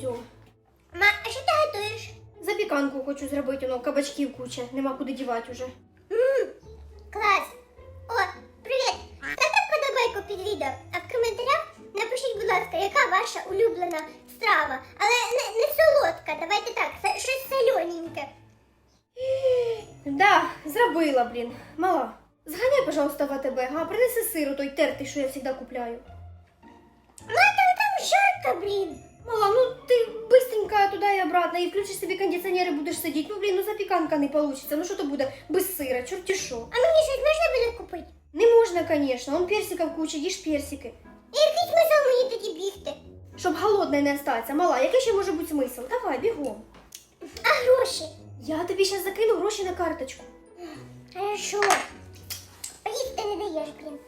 все. Ма, а що ти готуєш? Запіканку хочу зробити, ну кабачків куча, нема куди дівати уже. Ммм, клас. О, привіт. Ставте вподобайку під відео, а в коментарях напишіть, будь ласка, яка ваша улюблена страва. Але не, не солодка, давайте так, щось солененьке. Да, зробила, блін. Мала. Зганяй, пожалуйста, в АТБ, а принеси сиру той тертий, що я завжди купляю. Мата, там жарко, блін. Мала, ну ти быстренько туди і обратно, і включиш собі кондиціонер і будеш сидіти. Ну, блін, ну запіканка не получиться. Ну що то буде без сира, чорті що. А мені щось можна буде купити? Не можна, конечно, он персиків куча, їж персики. І який смисл мені тоді бігти? Щоб голодною не остатися. Мала, який ще може бути смисл? Давай, бігом. А гроші? Я тобі зараз закину гроші на карточку. Хорошо. Поїсти не даєш, блін.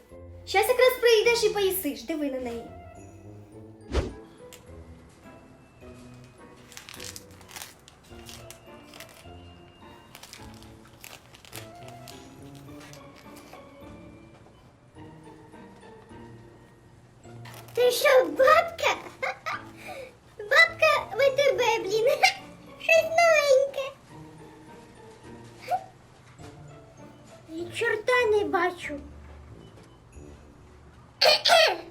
Щас якраз прийдеш і поїсиш, диви на неї. Hmm.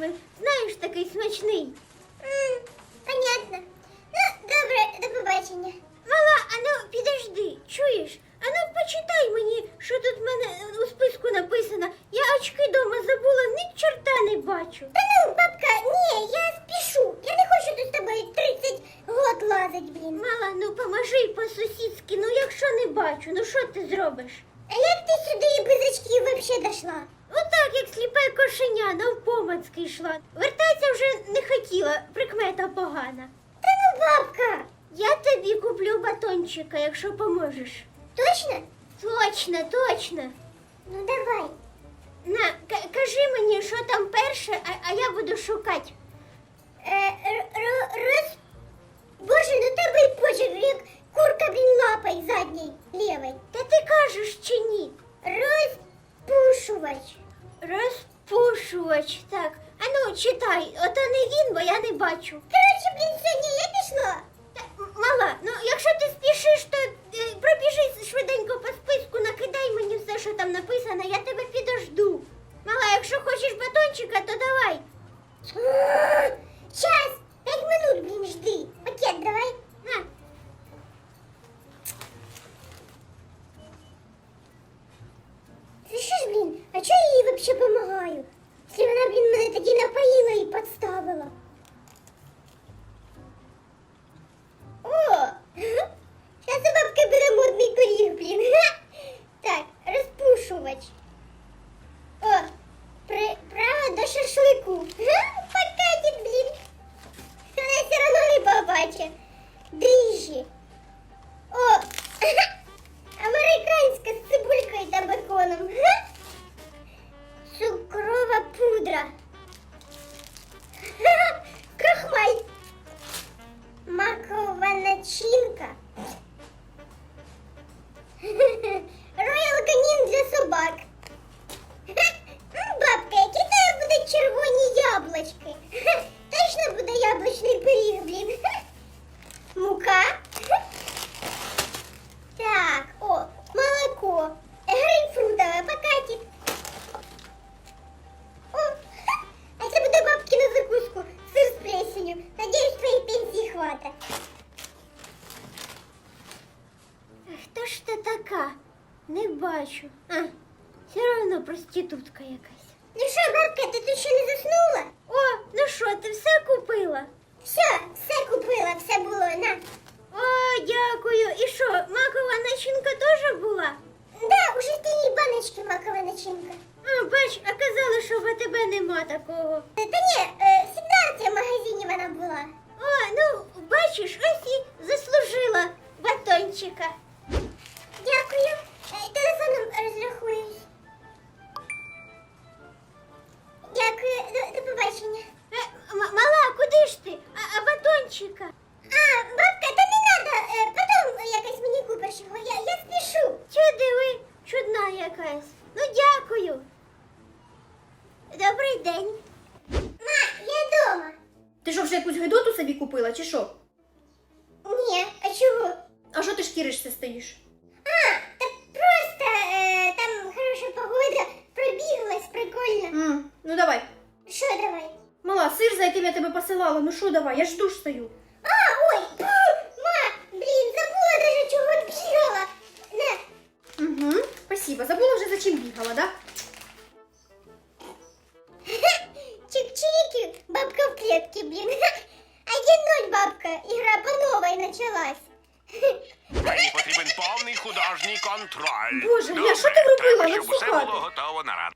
яблуками. Знаєш, такий смачний. понятно. Ну, добре, до побачення. Мала, а ну підожди, чуєш? А ну почитай мені, що тут в мене у списку написано. Я очки дома забула, ні чорта не бачу. Та ну, бабка, ні, я спішу. Я не хочу тут з тобою 30 год лазить, блін. Мала, ну поможи по-сусідськи, ну якщо не бачу, ну що ти зробиш? А як ти сюди без очків взагалі дійшла? Отак, як сліпе кошеня, навпомацьки йшла. Вертатися вже не хотіла, прикмета погана. Та ну, бабка! Я тобі куплю батончика, якщо поможеш. Точно? Точно, точно. Ну давай. На, кажи мені, що там перше, а, а я буду шукати. Е, роз... Боже, ну тебе й почерк, як курка, блін, лапой задній, лівий. Та ти кажеш чи ні? Розпушувач. Розпушувач, так. А ну, читай, ото не він, бо я не бачу. Коротше, блін, сьогодні я пішла. Та, Мала, ну якщо ти спішиш, то е, пробіжись швиденько по списку, накидай мені все, що там написано, я тебе підожду. Мала, якщо хочеш батончика, то давай. Час! П'ять минут, блін, жди. Пакет давай. На. Це що ж, блін, а чого я їй взагалі допомагаю? Якщо вона, блін, мене тоді напоїла проститутка якась. Вже якусь гидоту собі купила, чи що? Ні, а чого? А що ти шкіришся стоїш? А, та просто е, там хороша погода, пробіглась, прикольно. М, ну давай. Що давай? Мала, сир, за яким я тебе посилала, ну що давай, я ж душ стою. А, ой, пф, ма, блін, забула даже чого бігала. На, Угу, спасибо. Забула вже за чим бігала, да? Бабка в клетке, блин. Один ноль бабка, игра по новой началась. Мені потрібен повний художній контроль. Боже, Добре, Ля, що ти вробила? треба, Ну, щоб усе слухати. було готово на ранок.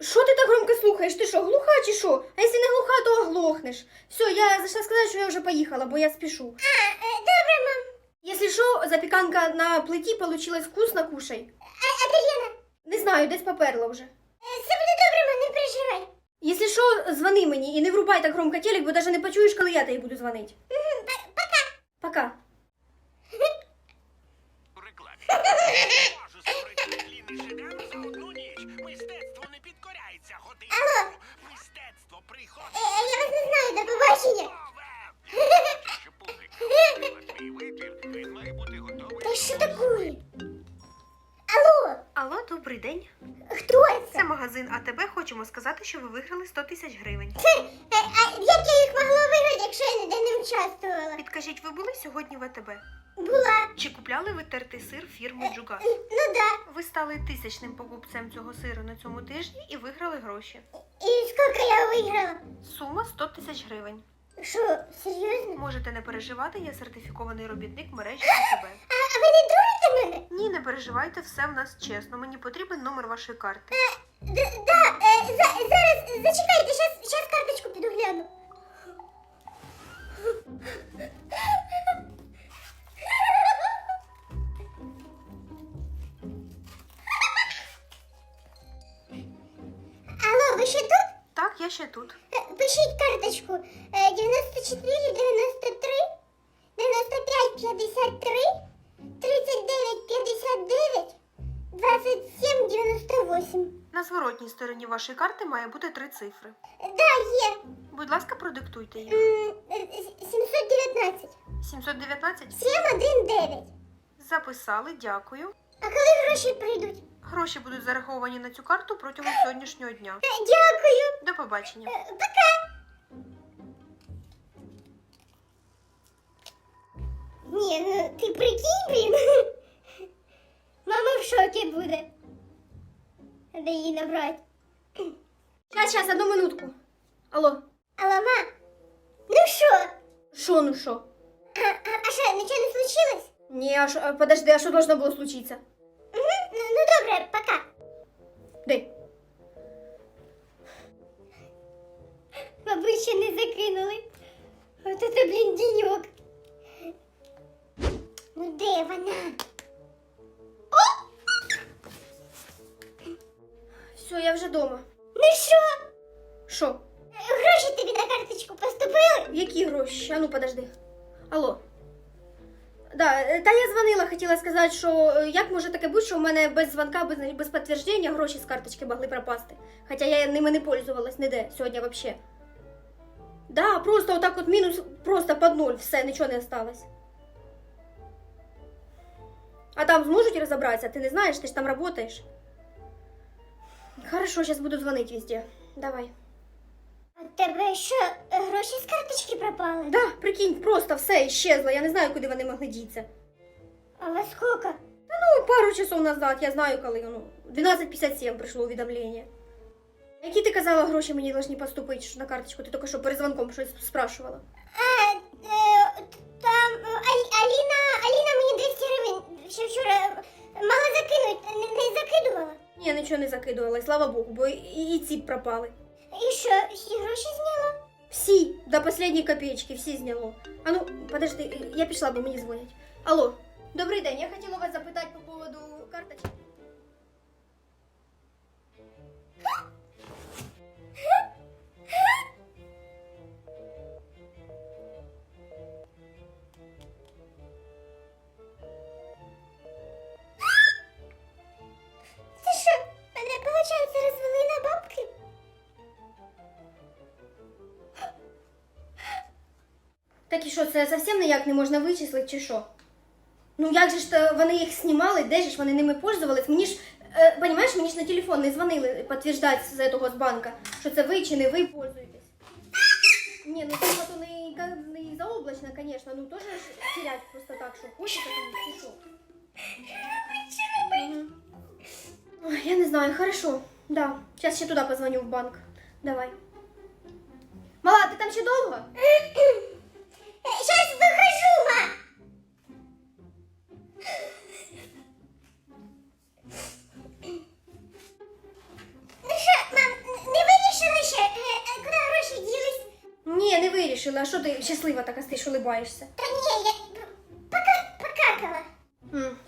Що ти так громко слухаєш? Ти що, глуха чи що? А якщо не глуха, то оглохнеш. Все, я зайшла сказати, що я вже поїхала, бо я спішу. А, э, добре, мам. Якщо що, запіканка на плиті получилась вкусно, кушай. А, а де Лена? Не знаю, десь поперла вже. Е, Все буде добре, мам, не переживай. Якщо що, дзвони мені і не врубай так громко телек, бо навіть не почуєш, коли я тобі буду дзвонити. Пока. Пока. Можу створити нетлінний шедевр за одну ніч. Мистецтво не підкоряється годиннику. Мистецтво приходить. е, я вас не знаю, до побачення. Пухи. Мій вибір, він має бути готовий. Та що таке? Алло, Алло, добрий день. Магазин АТБ. Хочемо сказати, що ви виграли 100 тисяч гривень. Е, А як я їх могла виграти, якщо я ніде не участвувала? Підкажіть, ви були сьогодні в АТБ? Була. Чи купляли ви тертий сир фірми Джугас? Ну да. Ви стали тисячним покупцем цього сиру на цьому тижні і виграли гроші. І скільки я виграла? Сума 100 тисяч гривень. Що, серйозно? Можете не переживати, я сертифікований робітник мережі АТБ. А, а ви не дурите мене? Ні, не переживайте, все в нас чесно. Мені потрібен номер вашої карти. Д- да, е, за, зараз, зачекайте, щас, щас карточку піду гляну. Алло, ви ще тут? Так, я ще тут. Е, Пишіть карточку. Е, 94, 93, 95, 53, зворотній стороні вашої карти має бути три цифри. Да, є. Будь ласка, продиктуйте їх. М, е, 719. 719? 719. Записали, дякую. А коли гроші прийдуть? Гроші будуть зараховані на цю карту протягом сьогоднішнього дня. Е, Дякую. До побачення. Е, Пока. Ні, ну ти прикинь, блін. Мама в шокі буде. Де її набрати? Щас, щас, одну минутку. Алло. Алло, ма. Ну що? Що, ну що? А, а, а що, нічого не случилось? Ні, а що, а, подожди, а що должно було случитися? Угу. Ну, ну добре, пока. Де? Мабуть, ще не закинули. От це, блін, діньок. Ну де вона? Все, я вже дома. Ну що? Що? Гроші тобі на карточку поступили? Які гроші? А ну подожди. Алло. Да, та я дзвонила, хотіла сказати, що е, як може таке бути, що у мене без дзвонка, без, без підтвердження гроші з карточки могли пропасти. Хоча я ними не пользувалась ніде сьогодні взагалі. Да, просто отак от мінус, просто під ноль, все, нічого не осталось. А там зможуть розібратися? Ти не знаєш, ти ж там працюєш. Хорошо, зараз буду дзвонити везде. Давай. У тебе що, гроші з карточки пропали? Да, прикинь, просто все исчезло. Я не знаю, куди вони могли діться. А во сколько? Ну, пару часов назад, я знаю, коли. Ну, 12.57 прийшло увідомлення. Які ти казала, гроші мені должны поступити на карточку? Ти тільки що перезвонком щось спрашувала. А, е, там е, Алі- Аліна, Аліна мені 200 гривень ще вчора мала закинути, не, не закидувала. Ні, я нічого не закидувала, і слава Богу, бо і, і ці пропали. І що, всі гроші зняла? Всі, до останньої копеечки, всі зняло. А ну, подожди, я пішла, бо мені дзвонять. Алло, добрий день, я хотіла вас запитати по поводу карточки. Так і що, це зовсім ніяк не можна вичислити, чи що? Ну як же ж то вони їх знімали, де ж ж вони ними пользувались? Мені ж, е, понімаєш, мені ж на телефон не дзвонили підтверджати з того з банка, що це ви чи не ви пользуєтесь. Ні, ну це то не, не заоблачно, звісно, ну теж ж терять просто так, що хочете, там, чи що. Мгм. Ой, я не знаю, хорошо. Да, сейчас ще туди позвоню в банк. Давай. Мала, ти там ще довго? Сейчас выхожу, ма. Ну що, мам, не вирішили ще, е, е, куди гроші ділись? Ні, не вирішила. А що ти щаслива така стоїш, улибаєшся? Та ні, я пока, покакала.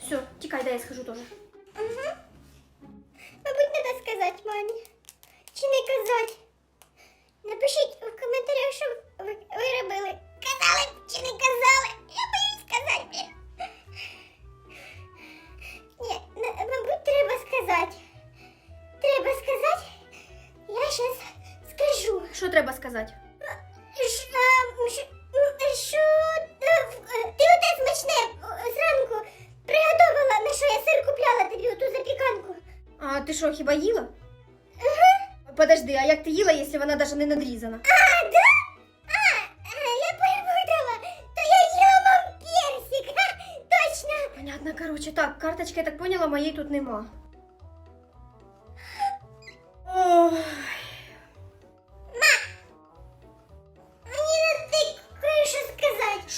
Все, тікай, дай я схожу теж. Треба сказати? Що е, ти оте смачне е, зранку приготувала, на що я сир купляла тобі оту запіканку. А ти що, хіба їла? Подожди, а як ти їла, якщо вона навіть не надрізана? А, да? А, е, я перепутала. То я їла мам персик. Ха, Точно. Понятно, короче, так, карточки, я так поняла, моєї тут нема. Ох,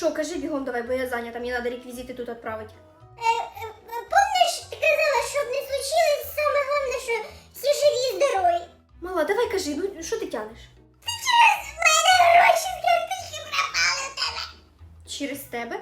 Що, кажи бігом давай, бо я зайнята, мені треба реквізити тут відправити. Е, е, Помниш, ти казала, щоб не случилось, саме головне, що всі живі і здорові. Мала, давай кажи, ну що ти тянеш? Ти Через мене гроші з карточки пропали у тебе. Через тебе?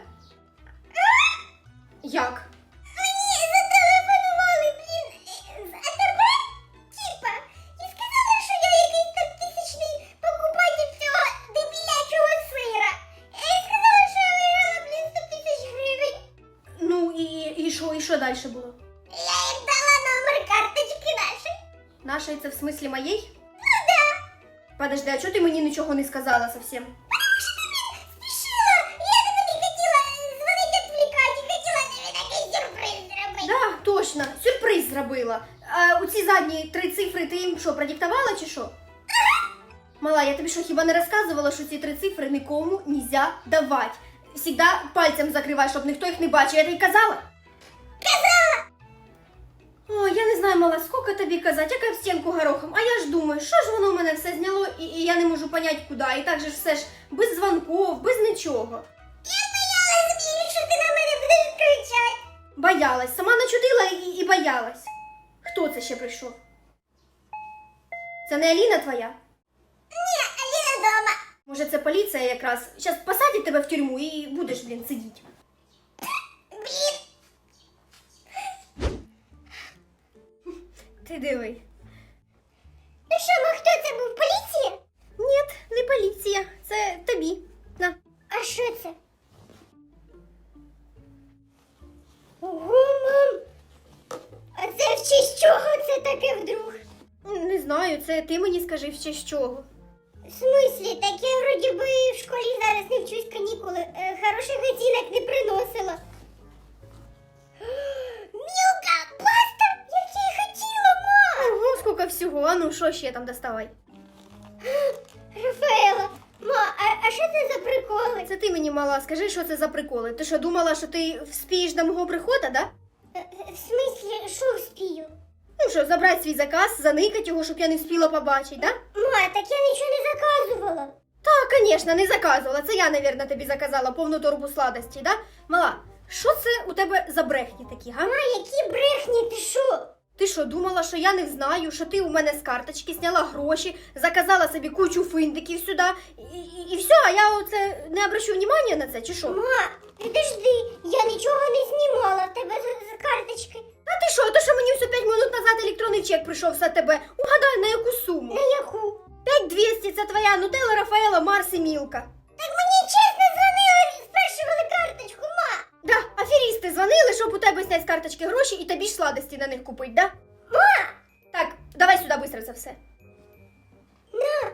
Тобі такий сюрприз зробити. Да, точно, сюрприз зробила. А у ці задні три цифри ти їм що, продиктувала чи що? Мала, я тобі що хіба не розказувала, що ці три цифри нікому нельзя давати. Всегда пальцем закривай, щоб ніхто їх не бачив. Я тобі? Казала. О, я не знаю, мала, скільки тобі казати, яка в стінку горохом. А я ж думаю, що ж воно в мене все зняло, і, і я не можу поняти, куди. І так же ж все ж без дзвонків, без нічого. Я боялась, блін, що ти на мене будеш кричати. Боялась, сама начудила і, і боялась. Хто це ще прийшов? Це не Аліна твоя? Ні, Аліна дома. Може, це поліція якраз. Зараз посадять тебе в тюрму і будеш, блін, сидіти. Ти. Ну що, ма, хто це був? Поліція? Ні, не поліція, це тобі. На. А що це? Ого, мам! А це в честь чого це таке вдруг? Не знаю, це ти мені скажи в честь чого. В смислі, так я вроді би в школі зараз не вчусь канікули. Е, хороших оцінок не приносила. А ну, що ще там доставай? Рафаела, ма, а, а що це за приколи? Це ти мені мала, скажи, що це за приколи. Ти що, думала, що ти вспієш до мого приходу, да? Е, е, В смислі, що вспію? Ну що, забрати свій заказ, заникати його, щоб я не вспіла побачити, да? Ма, так я нічого не заказувала. Так, звісно, не заказувала. Це я, навірно, тобі заказала повну торбу сладості, да? Мала, що це у тебе за брехні такі, га? Ма, які брехні, ти що? Ти що, думала, що я не знаю, що ти у мене з карточки зняла гроші, заказала собі кучу финдиків сюди, і, і, і все, а я оце не обращу внимання на це, чи що? Ма, підожди, я нічого не знімала в тебе з, з карточки. А ти що, то що мені все 5 минут назад електронний чек прийшов за тебе? Угадай, на яку суму? На яку? 5200 це твоя Нутелла, Рафаела, Марс і Мілка. Дзвонили, щоб у тебе зняти з карточки гроші і тобі ж сладості на них купить, да? Так, давай сюди быстро це все. На!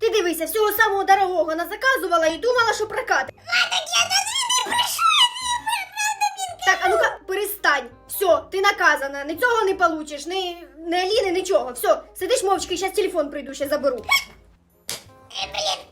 Ти дивися, всього самого дорогого назаказувала і думала, що прокати. Так я до я правда Так, а ну-ка, перестань. Все, ти наказана, ні цього не получиш, ні, ні Аліни, нічого. Все, сидиш мовчки, зараз телефон прийду, ще заберу. Е, блін.